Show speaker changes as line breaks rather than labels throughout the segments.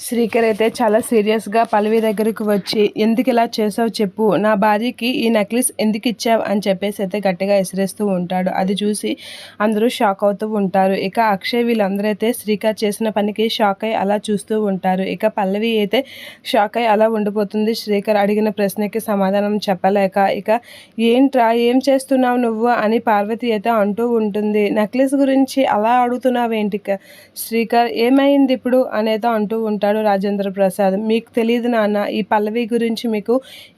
శ్రీకర్ అయితే చాలా సీరియస్గా పల్లవి దగ్గరకు వచ్చి ఎందుకు ఇలా చేసావు చెప్పు? నా భార్యకి ఈ నెక్లెస్ ఎందుకు ఇచ్చావు? అని చెప్పేసి అయితే గట్టిగా ఎసిరేస్తూ ఉంటాడు. అది చూసి అందరూ షాక్ అవుతూ ఉంటారు. ఇక అక్షయ్ వీళ్ళందరూ అయితే శ్రీకర్ చేసిన పనికి షాక్ అయి అలా చూస్తూ ఉంటారు. ఇక పల్లవి అయితే షాక్ అయి అలా ఉండిపోతుంది. శ్రీకర్ అడిగిన ప్రశ్నకి సమాధానం చెప్పలేక ఇక ఏంట్రా? ఏం చేస్తున్నావు నువ్వు? అని పార్వతి అయితే అంటూ ఉంటుంది. నెక్లెస్ గురించి అలా అడుగుతున్నావు ఏంటి శ్రీకర్ ఏమైంది ఇప్పుడు? అనేది అంటూ ఉంటాడు అంటాడు రాజేంద్ర ప్రసాద్. మీకు తెలియదు నాన్న ఈ పల్లవి గురించి మీకు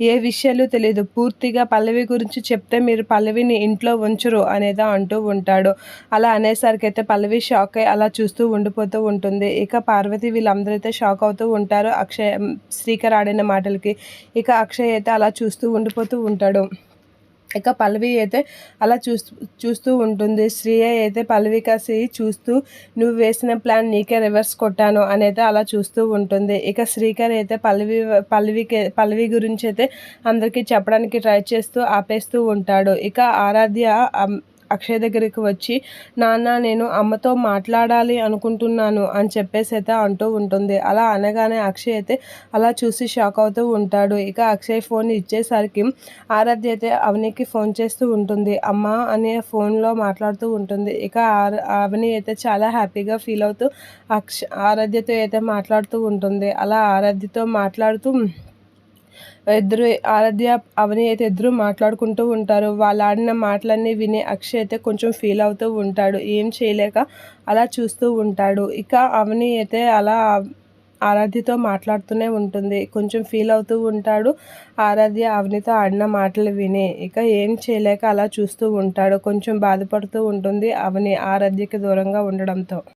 ఏ విషయాలు తెలియదు పూర్తిగా పల్లవి గురించి చెప్తే మీరు పల్లవిని ఇంట్లో ఉంచరు అనేది అంటూ ఉంటాడు. అలా అనేసరికి అయితే పల్లవి షాక్ అయి అలా చూస్తూ ఉండిపోతూ ఉంటుంది. ఇక పార్వతి వీళ్ళందరూ అయితే షాక్ అవుతూ ఉంటారు. అక్షయ్ శ్రీకర్ ఆడిన మాటలకి ఇక అక్షయ్ అయితే అలా చూస్తూ ఉండిపోతూ ఉంటాడు. ఇక పల్లవి అయితే అలా చూస్తూ చూస్తూ ఉంటుంది. శ్రీయ అయితే పల్లవి కాసి చూస్తూ నువ్వు వేసిన ప్లాన్ నీకే రివర్స్ కొట్టాను అనేది అలా చూస్తూ ఉంటుంది. ఇక శ్రీకర్ అయితే పల్లవి పల్లవికి పల్లవి గురించి అయితే అందరికీ చెప్పడానికి ట్రై చేస్తూ ఆపేస్తూ ఉంటాడు. ఇక ఆరాధ్య అక్షయ్ దగ్గరికి వచ్చి నాన్న నేను అమ్మతో మాట్లాడాలి అనుకుంటున్నాను అని చెప్పేసి అయితే అంటూ ఉంటుంది. అలా అనగానే అక్షయ్ అయితే అలా చూసి షాక్ అవుతూ ఉంటాడు. ఇక అక్షయ్ ఫోన్ ఇచ్చేసరికి ఆరాధ్య అయితే అవనికి ఫోన్ చేస్తూ ఉంటుంది. అమ్మ అనే ఫోన్లో మాట్లాడుతూ ఉంటుంది. ఇక అవని అయితే చాలా హ్యాపీగా ఫీల్ అవుతూ అక్ష ఆరాధ్యతో అయితే మాట్లాడుతూ ఉంటుంది. అలా ఆరాధ్యతో మాట్లాడుతూ ఇద్దరు ఆరాధ్య అవని అయితే ఇద్దరు మాట్లాడుకుంటూ ఉంటారు. వాళ్ళు ఆడిన మాటలన్నీ విని అక్షయ్ అయితే కొంచెం ఫీల్ అవుతూ ఉంటాడు. ఏం చేయలేక అలా చూస్తూ ఉంటాడు. ఇక అవని అయితే అలా ఆరాధ్యతో మాట్లాడుతూనే ఉంటుంది. కొంచెం ఫీల్ అవుతూ ఉంటాడు. ఆరాధ్య అవనితో ఆడిన మాటలు విని ఇక ఏం చేయలేక అలా చూస్తూ ఉంటాడు. కొంచెం బాధపడుతూ ఉంటుంది అవని ఆరాధ్యకి దూరంగా ఉండడంతో.